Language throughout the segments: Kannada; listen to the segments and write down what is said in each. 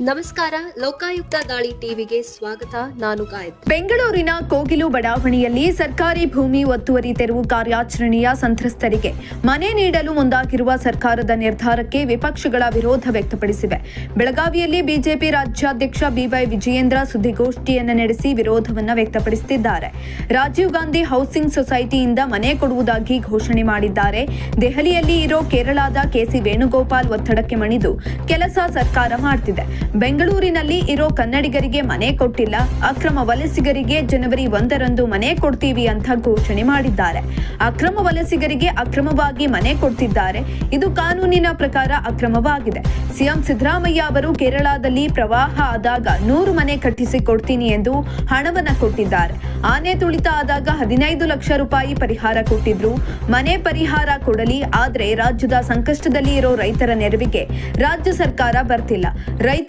ನಮಸ್ಕಾರ, ಲೋಕಾಯುಕ್ತ ದಾಳಿ ಟಿವಿಗೆ ಸ್ವಾಗತ. ನಾನು ಗಾಯತ್ರಿ. ಬೆಂಗಳೂರಿನ ಕೋಗಿಲು ಬಡಾವಣೆಯಲ್ಲಿ ಸರ್ಕಾರಿ ಭೂಮಿ ಒತ್ತುವರಿ ತೆರವು ಕಾರ್ಯಾಚರಣೆಯ ಸಂತ್ರಸ್ತರಿಗೆ ಮನೆ ನೀಡಲು ಮುಂದಾಗಿರುವ ಸರ್ಕಾರದ ನಿರ್ಧಾರಕ್ಕೆ ವಿಪಕ್ಷಗಳ ವಿರೋಧ ವ್ಯಕ್ತಪಡಿಸಿವೆ. ಬೆಳಗಾವಿಯಲ್ಲಿ ಬಿಜೆಪಿ ರಾಜ್ಯಾಧ್ಯಕ್ಷ ಬಿವೈ ವಿಜಯೇಂದ್ರ ಸುದ್ದಿಗೋಷ್ಠಿಯನ್ನು ನಡೆಸಿ ವಿರೋಧವನ್ನು ವ್ಯಕ್ತಪಡಿಸುತ್ತಿದ್ದಾರೆ. ರಾಜೀವ್ ಗಾಂಧಿ ಹೌಸಿಂಗ್ ಸೊಸೈಟಿಯಿಂದ ಮನೆ ಕೊಡುವುದಾಗಿ ಘೋಷಣೆ ಮಾಡಿದ್ದಾರೆ. ದೆಹಲಿಯಲ್ಲಿ ಇರೋ ಕೇರಳದ ಕೆಸಿ ವೇಣುಗೋಪಾಲ್ ಒತ್ತಡಕ್ಕೆ ಮಣಿದು ಕೆಲಸ ಸರ್ಕಾರ ಮಾಡ್ತಿದೆ. ಬೆಂಗಳೂರಿನಲ್ಲಿ ಇರೋ ಕನ್ನಡಿಗರಿಗೆ ಮನೆ ಕೊಟ್ಟಿಲ್ಲ, ಅಕ್ರಮ ವಲಸಿಗರಿಗೆ ಜನವರಿ ಒಂದರಂದು ಮನೆ ಕೊಡ್ತೀವಿ ಅಂತ ಘೋಷಣೆ ಮಾಡಿದ್ದಾರೆ. ಅಕ್ರಮ ವಲಸಿಗರಿಗೆ ಅಕ್ರಮವಾಗಿ ಮನೆ ಕೊಡ್ತಿದ್ದಾರೆ. ಇದು ಕಾನೂನಿನ ಪ್ರಕಾರ ಅಕ್ರಮವಾಗಿದೆ. ಸಿಎಂ ಸಿದ್ದರಾಮಯ್ಯ ಅವರು ಕೇರಳದಲ್ಲಿ ಪ್ರವಾಹ ಆದಾಗ ನೂರು ಮನೆ ಕಟ್ಟಿಸಿ ಕೊಡ್ತೀನಿ ಎಂದು ಹಣವನ್ನ ಕೊಟ್ಟಿದ್ದಾರೆ. ಆನೆ ತುಳಿತ ಆದಾಗ ಹದಿನೈದು ಲಕ್ಷ ರೂಪಾಯಿ ಪರಿಹಾರ ಕೊಟ್ಟಿದ್ರು. ಮನೆ ಪರಿಹಾರ ಕೊಡಲಿ, ಆದರೆ ರಾಜ್ಯದ ಸಂಕಷ್ಟದಲ್ಲಿ ಇರೋ ರೈತರ ನೆರವಿಗೆ ರಾಜ್ಯ ಸರ್ಕಾರ ಬರ್ತಿಲ್ಲ.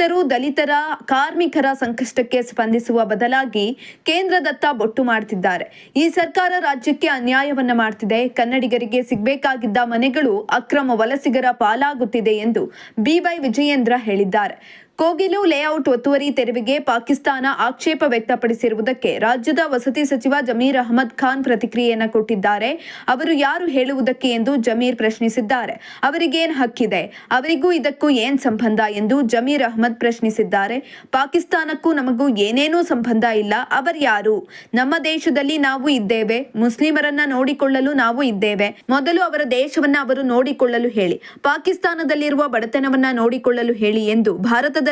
ರೈತರು ದಲಿತರ, ಕಾರ್ಮಿಕರ ಸಂಕಷ್ಟಕ್ಕೆ ಸ್ಪಂದಿಸುವ ಬದಲಾಗಿ ಕೇಂದ್ರದತ್ತ ಬೊಟ್ಟು ಮಾಡ್ತಿದ್ದಾರೆ. ಈ ಸರ್ಕಾರ ರಾಜ್ಯಕ್ಕೆ ಅನ್ಯಾಯವನ್ನ ಮಾಡ್ತಿದೆ. ಕನ್ನಡಿಗರಿಗೆ ಸಿಗಬೇಕಾಗಿದ್ದ ಮನೆಗಳು ಅಕ್ರಮ ವಲಸಿಗರ ಪಾಲಾಗುತ್ತಿದೆ ಎಂದು ಬಿವೈ ವಿಜಯೇಂದ್ರ ಹೇಳಿದ್ದಾರೆ. ಕೋಗಿಲು ಲೇಔಟ್ ಒತ್ತುವರಿ ತೆರವಿಗೆ ಪಾಕಿಸ್ತಾನ ಆಕ್ಷೇಪ ವ್ಯಕ್ತಪಡಿಸಿರುವುದಕ್ಕೆ ರಾಜ್ಯದ ವಸತಿ ಸಚಿವ ಜಮೀರ್ ಅಹಮದ್ ಖಾನ್ ಪ್ರತಿಕ್ರಿಯೆಯನ್ನು ಕೊಟ್ಟಿದ್ದಾರೆ. ಅವರು ಯಾರು ಹೇಳುವುದಕ್ಕೆ ಎಂದು ಜಮೀರ್ ಪ್ರಶ್ನಿಸಿದ್ದಾರೆ. ಅವರಿಗೇನ್ ಹಕ್ಕಿದೆ ಅವರಿಗೂ ಇದಕ್ಕೂ ಏನ್ ಸಂಬಂಧ ಎಂದು ಜಮೀರ್ ಅಹಮದ್ ಪ್ರಶ್ನಿಸಿದ್ದಾರೆ. ಪಾಕಿಸ್ತಾನಕ್ಕೂ ನಮಗೂ ಏನೇನೂ ಸಂಬಂಧ ಇಲ್ಲ. ಅವರ್ಯಾರು ನಮ್ಮ ದೇಶದಲ್ಲಿ ನಾವು ಇದ್ದೇವೆ. ಮುಸ್ಲಿಮರನ್ನ ನೋಡಿಕೊಳ್ಳಲು ನಾವು ಇದ್ದೇವೆ. ಮೊದಲು ಅವರ ದೇಶವನ್ನ ಅವರು ನೋಡಿಕೊಳ್ಳಲು ಹೇಳಿ. ಪಾಕಿಸ್ತಾನದಲ್ಲಿರುವ ಬಡತನವನ್ನ ನೋಡಿಕೊಳ್ಳಲು ಹೇಳಿ ಎಂದು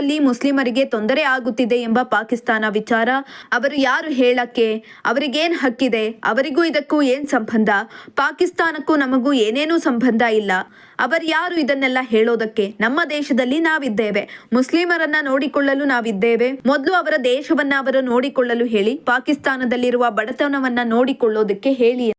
ಭಾರತದಲ್ಲಿ ಮುಸ್ಲಿಮರಿಗೆ ತೊಂದರೆ ಆಗುತ್ತಿದೆ ಎಂಬ ಪಾಕಿಸ್ತಾನ ವಿಚಾರ, ಅವರು ಯಾರು ಹೇಳಕ್ಕೆ, ಅವರಿಗೇನ್ ಹಕ್ಕಿದೆ, ಅವರಿಗೂ ಇದಕ್ಕೂ ಏನ್ ಸಂಬಂಧ, ಪಾಕಿಸ್ತಾನಕ್ಕೂ ನಮಗೂ ಏನೇನೂ ಸಂಬಂಧ ಇಲ್ಲ. ಅವರ್ಯಾರು ಇದನ್ನೆಲ್ಲ ಹೇಳೋದಕ್ಕೆ? ನಮ್ಮ ದೇಶದಲ್ಲಿ ನಾವಿದ್ದೇವೆ. ಮುಸ್ಲಿಮರನ್ನ ನೋಡಿಕೊಳ್ಳಲು ನಾವಿದ್ದೇವೆ. ಮೊದಲು ಅವರ ದೇಶವನ್ನ ಅವರು ನೋಡಿಕೊಳ್ಳಲು ಹೇಳಿ, ಪಾಕಿಸ್ತಾನದಲ್ಲಿರುವ ಬಡತನವನ್ನ ನೋಡಿಕೊಳ್ಳೋದಕ್ಕೆ ಹೇಳಿ